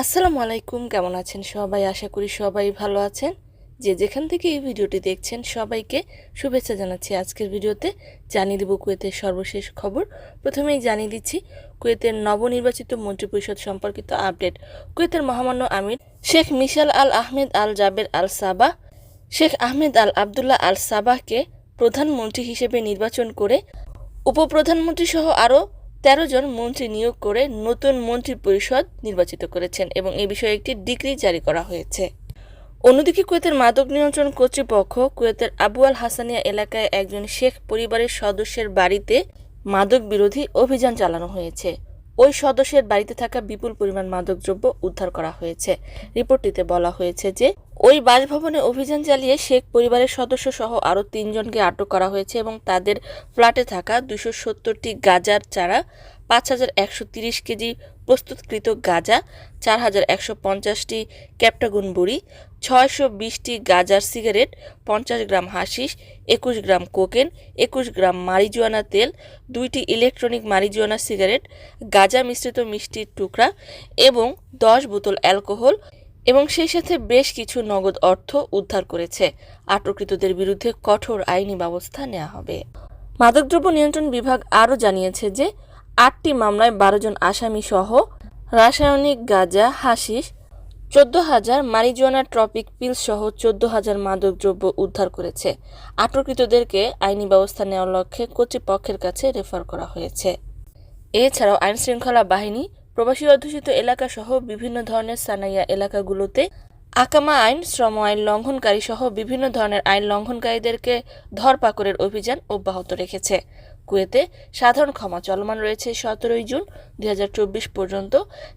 আসসালামু আলাইকুম, কেমন আছেন সবাই? আশা করি সবাই ভালো আছেন। যে যেখান থেকে এই ভিডিওটি দেখছেন সবাইকে শুভেচ্ছা জানাচ্ছি। আজকের ভিডিওতে জানিয়ে দেব কুয়েতের সর্বশেষ খবর। প্রথমেই জানিয়ে দিচ্ছি, কুয়েতের নবনির্বাচিত মন্ত্রিপরিষদ সম্পর্কিত আপডেট। কুয়েতের মহামান্য আমির Sheikh Mishal Al Ahmad Al Jaber Al Sabah Sheikh Ahmad Al Abdullah Al সাবাহকে প্রধানমন্ত্রী হিসেবে নির্বাচন করে উপপ্রধানমন্ত্রী সহ আরও তেরো জন মন্ত্রী নিয়োগ করে নতুন মন্ত্রী পরিষদ নির্বাচিত করেছেন এবং এ বিষয়ে একটি ডিগ্রি জারি করা হয়েছে। অন্যদিকে কুয়েতের মাদক নিয়ন্ত্রণ কর্তৃপক্ষ কুয়েতের আবু আল হাসানিয়া এলাকায় একজন শেখ পরিবারের সদস্যের বাড়িতে মাদক বিরোধী অভিযান চালানো হয়েছে। ওই সদস্যের বাড়িতে থাকা বিপুল পরিমাণ মাদকদ্রব্য উদ্ধার করা হয়েছে। রিপোর্টটিতে বলা হয়েছে যে, ওই বাসভবনে অভিযান চালিয়ে শেখ পরিবারের সদস্য সহ আরও তিনজনকে আটক করা হয়েছে এবং তাদের ফ্ল্যাটে থাকা দুশো সত্তরটি গাজার চারা, পাঁচ হাজার একশো তিরিশ কেজি প্রস্তুতকৃত গাজা, চার হাজার একশো পঞ্চাশটি ক্যাপটাগুন বুড়ি, ছয়শো বিশটি গাজার সিগারেট, পঞ্চাশ গ্রাম হাসিস একুশ গ্রাম কোকেন, একুশ গ্রাম মারিজুয়ানা তেল, দুইটি ইলেকট্রনিক মারিজুয়ানা সিগারেট, গাজা মিশ্রিত মিষ্টির টুকরা এবং দশ বোতল অ্যালকোহল এবং সেই সাথে বেশ কিছু নগদ অর্থ উদ্ধার করেছে। আটককৃতদের বিরুদ্ধে কঠোর আইনি ব্যবস্থা নেওয়া হবে। মাদকদ্রব্য নিয়ন্ত্রণ বিভাগ আরও জানিয়েছে যে আটটি মামলায় বারো জন আসামি সহ রাসায়নিক গাঁজা, হাসিস, চোদ্দ হাজার মারিজুয়ানা ট্রপিক পিল সহ চোদ্দ হাজার মাদকদ্রব্য উদ্ধার করেছে। আটককৃতদেরকে আইনি ব্যবস্থা নেওয়ার লক্ষ্যে কর্তৃপক্ষের কাছে রেফার করা হয়েছে। এছাড়াও আইনশৃঙ্খলা বাহিনী, প্রবাসী অধ্যুষিত এলাকা সহ বিভিন্ন ধরনের সানাইয়া এলাকাগুলোতে আকামা আইন, শ্রম আইন লঙ্ঘনকারী সহ বিভিন্ন ধরনের আইন লঙ্ঘনকারীদেরকে ধরপাকড়ের অভিযান অব্যাহত রেখেছে। কুয়েতে সাধারণ ক্ষমা চলমান রয়েছে সতেরোই জুন দু হাজার চব্বিশ পর্যন্ত।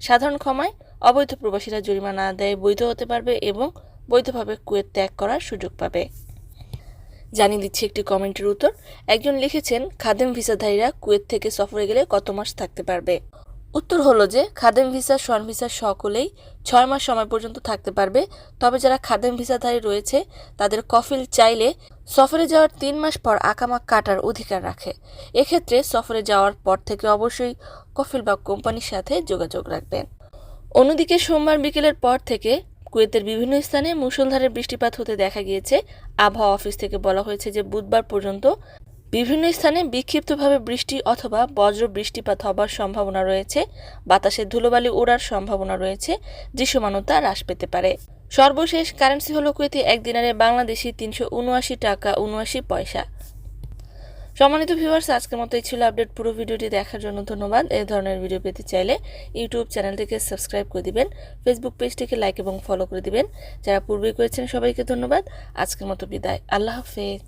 সাধারণ ক্ষমায় অবৈধ প্রবাসীরা জরিমানা আদায়ে বৈধ হতে পারবে এবং বৈধভাবে কুয়েত ত্যাগ করার সুযোগ পাবে। জানিয়ে দিচ্ছি একটি কমেন্টের উত্তর। একজন লিখেছেন, খাদেম ভিসাধারীরা কুয়েত থেকে সফরে গেলে কত মাস থাকতে পারবে? উত্তর হলো যে, খাদেম ভিসা শন ভিসা সকলেই ছয় মাস সময় পর্যন্ত থাকতে পারবে। তবে যারা খাদেম ভিসাধারী রয়েছে, তাদের কফিল চাইলে সফরে যাওয়ার তিন মাস পর আকামা কাটার অধিকার রাখে। এক্ষেত্রে সফরে যাওয়ার পর থেকে অবশ্যই কফিল বা কোম্পানির সাথে যোগাযোগ রাখবেন। অন্যদিকে সোমবার বিকেলের পর থেকে কুয়েতের বিভিন্ন স্থানে মুষলধারে বৃষ্টিপাত হতে দেখা গিয়েছে। আবহাওয়া অফিস থেকে বলা হয়েছে যে বুধবার পর্যন্ত বিভিন্ন স্থানে বিক্ষিপ্তভাবে বৃষ্টি অথবা বজ্র বৃষ্টিপাত হবার সম্ভাবনা রয়েছে। বাতাসে ধুলোবালি ওড়ার সম্ভাবনা রয়েছে। দৃশ্যমানতা হ্রাস পেতে পারে। সর্বশেষ কারেন্সি হলো কুয়েতে এক দিনারে বাংলাদেশি তিনশো উনআশি টাকা উনআশি পয়সা। সম্মানিত ভিউয়ার্স আজকের মতো এই ছিল আপডেট। পুরো ভিডিওটি দেখার জন্য ধন্যবাদ। এই ধরনের ভিডিও পেতে চাইলে ইউটিউব চ্যানেলটিকে সাবস্ক্রাইব করে দিবেন ফেসবুক পেজটিকে লাইক এবং ফলো করে দিবেন। যারা পূর্বেই করেছেন, সবাইকে ধন্যবাদ। আজকের মতো বিদায়। আল্লাহ হাফেজ।